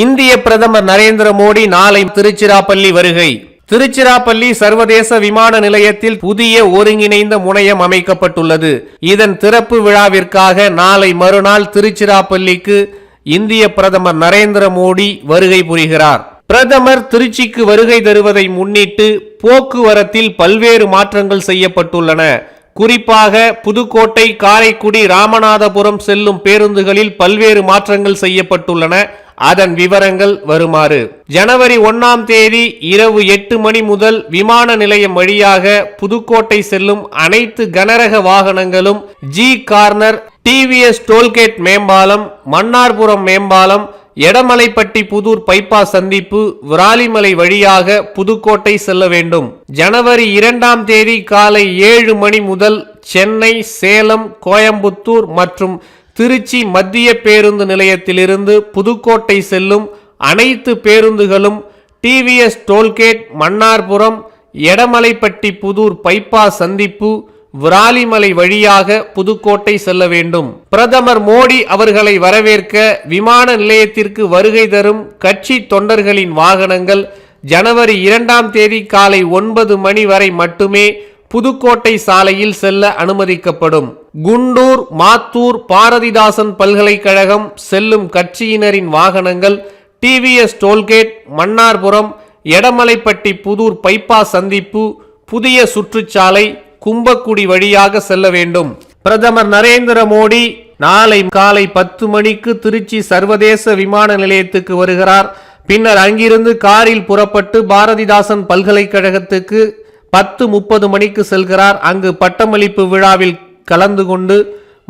இந்திய பிரதமர் நரேந்திர மோடி நாளை திருச்சிராப்பள்ளி வருகை. திருச்சிராப்பள்ளி சர்வதேச விமான நிலையத்தில் புதிய ஒருங்கிணைந்த முனையம் அமைக்கப்பட்டுள்ளது. இதன் திறப்பு விழாவிற்காக நாளை மறுநாள் திருச்சிராப்பள்ளிக்கு இந்திய பிரதமர் நரேந்திர மோடி வருகை புரிகிறார். பிரதமர் திருச்சிக்கு வருகை தருவதை முன்னிட்டு போக்குவரத்தில் பல்வேறு மாற்றங்கள் செய்யப்பட்டுள்ளன. குறிப்பாக புதுக்கோட்டை காரைக்குடி ராமநாதபுரம் செல்லும் பேருந்துகளில் பல்வேறு மாற்றங்கள் செய்யப்பட்டுள்ளன. அதன் விவரங்கள் வருமாறு. ஜனவரி ஒன்னாம் தேதி இரவு எட்டு மணி முதல் விமான நிலையம் வழியாக புதுக்கோட்டை செல்லும் அனைத்து கனரக வாகனங்களும் ஜி கார்னர் டிவிஎஸ் டோல்கேட் மேம்பாலம் மன்னார்புரம் மேம்பாலம் எடமலைப்பட்டி புதூர் பைபாஸ் சந்திப்பு விராலிமலை வழியாக புதுக்கோட்டை செல்ல வேண்டும். ஜனவரி இரண்டாம் தேதி காலை ஏழு மணி முதல் சென்னை சேலம் கோயம்புத்தூர் மற்றும் திருச்சி மத்திய பேருந்து நிலையத்திலிருந்து புதுக்கோட்டை செல்லும் அனைத்து பேருந்துகளும் TVS toll gate Mannarpuram Edamalaipatti Puthur bypass சந்திப்பு விராலிமலை வழியாக புதுக்கோட்டை செல்ல வேண்டும். பிரதமர் மோடி அவர்களை வரவேற்க விமான நிலையத்திற்கு வருகை தரும் கட்சி தொண்டர்களின் வாகனங்கள் ஜனவரி இரண்டாம் தேதி காலை ஒன்பது மணி வரை மட்டுமே புதுக்கோட்டை சாலையில் செல்ல அனுமதிக்கப்படும். குண்டூர் மாத்தூர் பாரதிதாசன் பல்கலைக்கழகம் செல்லும் கட்சியினரின் வாகனங்கள் TVS toll gate Mannarpuram Edamalaipatti Puthur bypass சந்திப்பு புதிய சுற்றுச்சாலை கும்பக்குடி வழியாக செல்ல வேண்டும். பிரதமர் நரேந்திர மோடி நாளை காலை பத்து மணிக்கு திருச்சி சர்வதேச விமான நிலையத்துக்கு வருகிறார். பின்னர் அங்கிருந்து காரில் புறப்பட்டு பாரதிதாசன் பல்கலைக்கழகத்துக்கு பத்து முப்பது மணிக்கு செல்கிறார். அங்கு பட்டமளிப்பு விழாவில் கலந்து கொண்டு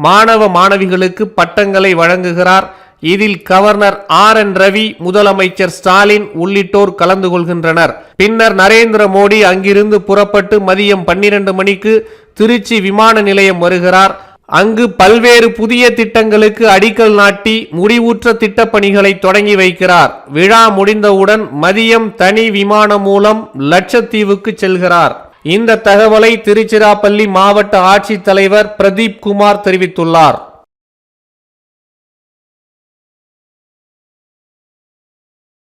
மாணவ மாணவிகளுக்கு பட்டங்களை வழங்குகிறார். இதில் கவர்னர் ஆர் என் ரவி முதலமைச்சர் ஸ்டாலின் உள்ளிட்டோர் கலந்து கொள்கின்றனர். பின்னர் நரேந்திர மோடி அங்கிருந்து புறப்பட்டு மதியம் பன்னிரண்டு மணிக்கு திருச்சி விமான நிலையம் வருகிறார். அங்கு பல்வேறு புதிய திட்டங்களுக்கு அடிக்கல் நாட்டி முடிவுற்ற திட்டப்பணிகளை தொடங்கி வைக்கிறார். விழா முடிந்தவுடன் மதியம் தனி விமானம் மூலம் லட்சத்தீவுக்கு செல்கிறார். இந்த தகவலை திருச்சிராப்பள்ளி மாவட்ட ஆட்சித்தலைவர் பிரதீப் குமார் தெரிவித்துள்ளார்.